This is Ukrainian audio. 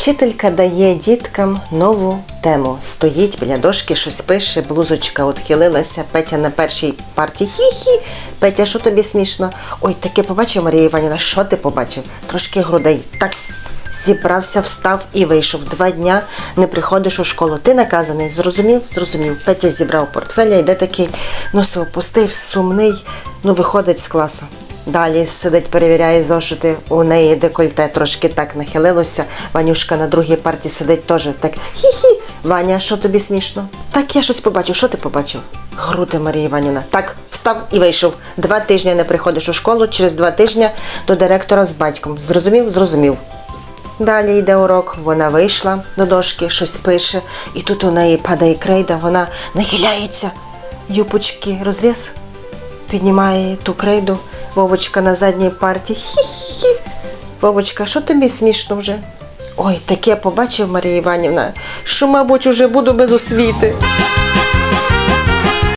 Вчителька дає діткам нову тему. Стоїть біля дошки, щось пише, блузочка отхилилася. Петя на першій парті. Хі-хі. Петя, що тобі смішно? Ой, таке побачив, Марія Іванівна, що ти побачив? Трошки грудей. Так. Зібрався, встав і вийшов. Два дня не приходиш у школу. Ти наказаний, зрозумів? Зрозумів. Петя зібрав портфеля, йде такий, носи опустив, сумний, ну виходить з класу. Далі сидить, перевіряє зошити. У неї декольте трошки так нахилилося. Ванюшка на другій парті сидить теж так. Хі-хі. Ваня, що тобі смішно? Так, я щось побачив. Що ти побачив? Груди Марія Іванівна. Так, встав і вийшов. Два тижні не приходиш у школу, через два тижні до директора з батьком. Зрозумів? Зрозумів. Далі йде урок, вона вийшла до дошки, щось пише, і тут у неї падає крейда, вона нахиляється, юпочки розріз, піднімає ту крейду, Вовочка на задній парті. Хі-хі. Вовочка, що тобі смішно вже? Ой, таке побачив Марія Іванівна, що, мабуть, уже буду без освіти.